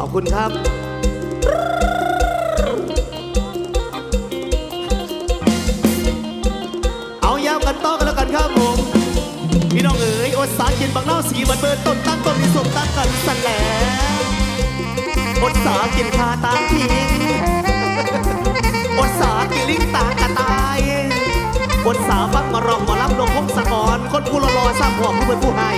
ขอบคุณครับเอายาวกันต่อกันแล้วกันครับผมพี่น้องเอ๋ยอดสากินบักเล่าสีวันเบิดต้นตั้งต้นมีสมตั้งกันสั่นแหลอดสากินคาตาทิ้งอดสากินลิ้งตากระตายอดสาฟังมารองมารับลงพงสะกอนคนผู้รอรอสร้างหัวผู้เป็นผู้ให้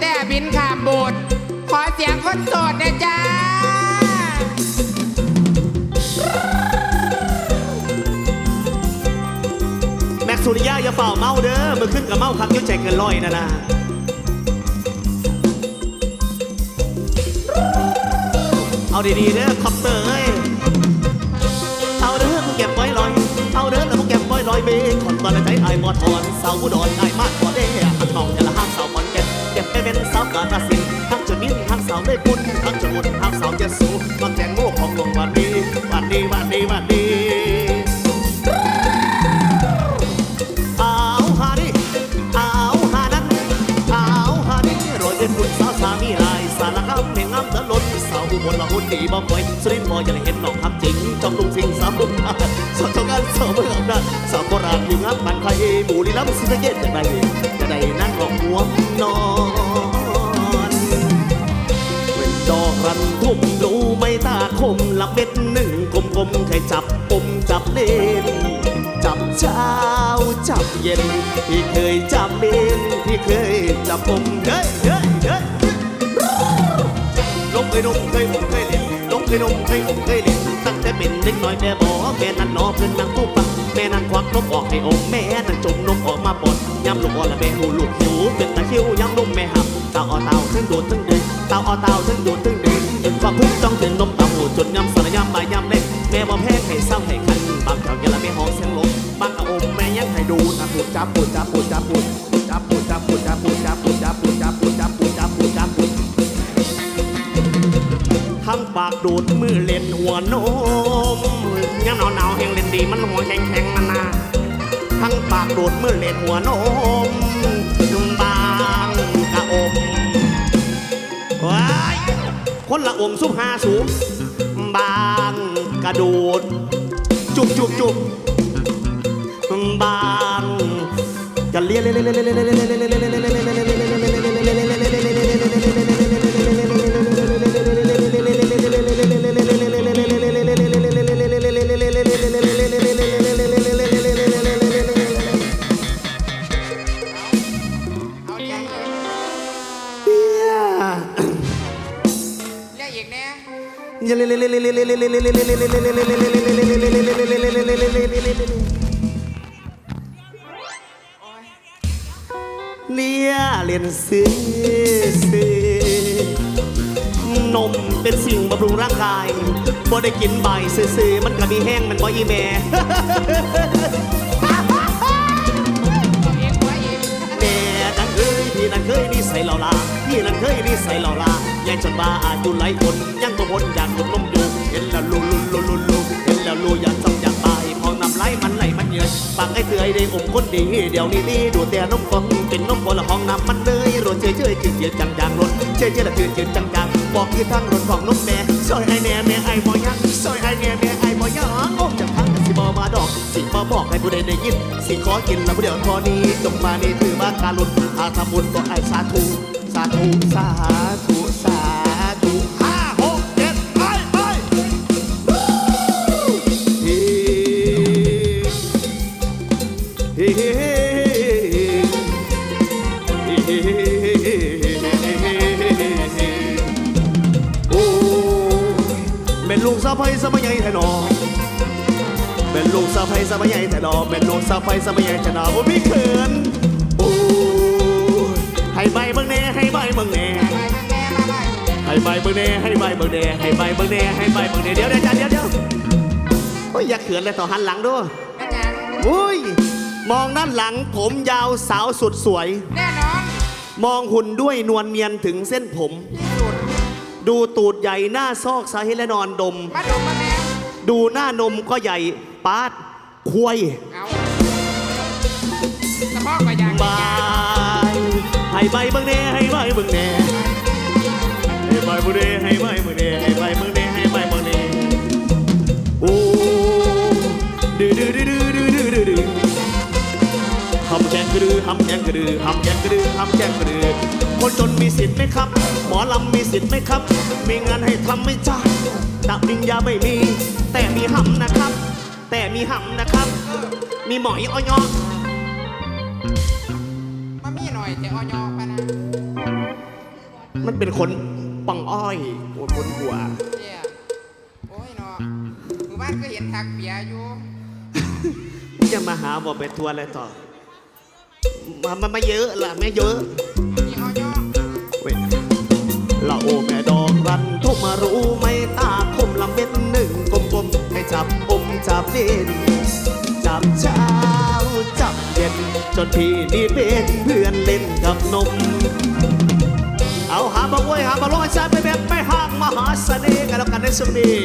แต่บินข้ามบสถ์ขอเสียงคนโสดนะจ้าแม็กซ์สุริยาอย่าเป่าเมาเด้อมือขึ้นกับเมาคักอยุ่ใจเกินร้อยนะนะเอาดีๆเด้อคอปเตอร์เอ้ยเอาเด้อมึงเก็บไว้ลอย เอาเด้อแล้วมึงเก็บไว้ลอยเบขอนตอนละใจไอ้ายบ่ถอนสาวอุดรไอ้ายมากกว่าากาฬสินทั้งจนนิ้นทั้งสาวได้ปุ่นทั้งจนมุนทั้งสาวเจะสูมักแตงโมของหลวงวันดีวันดีวันดีวันดีเอาหาดิเอาหานั้นเอาหาดิโรยเป็นบุญสาวสามีลายสารคำแห่งงามตะล้นสาวอุบลละหุ่นดีบ่ค่อยสุรินทร์บ่อยากเห็นน้องทำจริงจอมลุงสิงสาวบุญมาสาวเจ้ากันสาวเมืองอำนาจสาวโบราณอยู่งามบ้านใครบุรีรัมย์ศรีสะเกษจะได้จะได้นั่งหลอกหัวน้อน มจับเล่นจับเช้าจับเย็น พี่เคยจับเล่นพี่เคยจับผมเฮ้ยเฮ้ยเฮ้ยลงเคยนมเคยผมเคยเล่นลงเคยนมเคยผมเคยเล่นตั้งแต่เป็นเด็กน้อยแม่บอกแม่นั่นนอเพื่อนนั่งตู้ปังแม่นั่นควักนมออกให้อมแม่นั่นจมนมออกมาปนย้ำลูกอ่อนละแม่หูลูกหิวเป็นตะคริวย้ำนมแม่หับเต่าเอเต่าทั้งโดดทั้งดึงเต่าเอเต่าทั้งโดดทั้งดึงจนความพึ่งจ้องถึงนมเต่าหูจนย้ำสารย้ำบายย้ำเล็กแม่บ่แพ้ให้เศร้าให้คัน จับปูจับปูจับปูจับปูจับปูจับปูจับปูจับปูจับปูจับปูจับปูจับปูทั้งปากดูดมือเล่นหัวนมยังหนาวหนาวแห้งเล่นดีมันหัวแข็งแข็งมันนาทั้งปากดูดมือเล่นหัวนมบางกะอมว้ายคนละอมซุปหาสูบางกระดูดจุบจุบจุบบาง กันเลียเลียเอาใจเรียกอีกแน่เลียเลีย นซื้อซื้อนมเป็นสิ่งบำรุงร่างกายบ่ได้กินใบซื้อๆมันก็มีแห้งมันบ่อีแม่แม่นั่นเคยพี่นั่นเคยนิสัยเหล่าลาพี่นั่นเคยนิสัยเหล่าลาใหญ่จนบ้าอายุหลายคนยังบ่พ้นอยากหลุดลมอยู่เห็นแล้วลูลูลูลูลูเห็นแล้วลูอยากจำอยากตา นำไหลมันไหลมันเหนื่อยปากไอ้เตือยได้อมคนดีเดี๋ยวนี้ดีดูแต่นมฟองเป็นนมบนละห้องน้ำมันเลยรถเฉยเฉยๆจืดจืดจังจังรถเฉยเฉยละจืดจืดจังจังบอกคือทางรถของนมแม่ซอยไอ้แน่แม่ไอ้บ่ยังซอยไอ้แน่แม่ไอ้บ่ยังโอ้จังทางสิบ่มาดอก สิบ่บอกให้ผู้ใดได้ยิน สิขอกินแล้วผู้เดียวพอนี้จงมานี่ถือว่าการหลุดอาทำบุญก็ไอ้สาธุสาธุสาธุสา ลูกสะใภ้สะใภ้ใหญ่แท้หนอเป็นลูกสะใภ้สะใภ้ใหญ่แต่ดอกเป็นลูกสะใภ้สะใภ้ใหญ่แต่ดอกว่าพี่เขินโอ้ยให้ใบเบิ่งแน่ให้ใบเบิ่งแน่ไปมาแน่มาเลยให้ใบเบิ่งแน่ให้ใบเบิ่งแน่ให้ใบเบิ่งแน่ให้ใบเบิ่งแน่เดี๋ยวเดี๋ยวจ้าเดี๋ยวเดี๋ยวโอ้ยอย่าเขินเลยต่อหันหลังด้วยนั่นยังโอ้ยมองด้านหลังผมยาวสาวสุดสวย แน่นอน มองหุ่นด้วยนวลเนียนถึงเส้นผมที่สุ ดดูตูดใหญ่หน้าซอกสาเหตุและนอนดม มาดมมาแม่ดูหน้านมก็ใหญ่ปาดควยเอาสะโพกก็อยากบาย ให้ใบเบิ่งแน่ให้ใบเบิ่งแน่ให้ใบเบิ่งแน่ให้ใบเบิ่งแน่ให้ใบเบิ่งแน่ให้ใบเบิ่งแน่โอ้ดื้อดื้อดื้อดื้อดื้อดื้อดื้อหำแกงกระดือหำแกงกระดือหำแกงกระดือหำแกงกระดือคนจนมีสิทธิ์ไหมครับ หมอลำมีสิทธิ์ไหมครับ มีงานให้ทำไหมจ้าตับดิงยาไม่มี แต่มีหำนะครับ แต่มีหำนะครับ มีหมอยอ้อยอมามีหน่อยแต่ออยอปะนะมันเป็นคนปังอ้อยปวดบนหัวเนี่ยโอ้ยเนาะหมู่บ้านก็เห็นทักเบียร์อยู่ จะมาหาบอกไปทัวร์อะไรต่อมามามาเยอะล่ะไม่เยอะ โอแม่ดอกรันทุกมารู้ไหมตาคมลำเบ็ดหนึ่งกลมๆให้จับอมจับเล่นจับเช้าจับเย็น จนพี่นี่เป็นเพื่อนเล่นกับนม เอาหามาว้ยหามาลอยใจไปแบบไม่ห่างมหาเสน่ห์กันแล้วกันในสุดนี้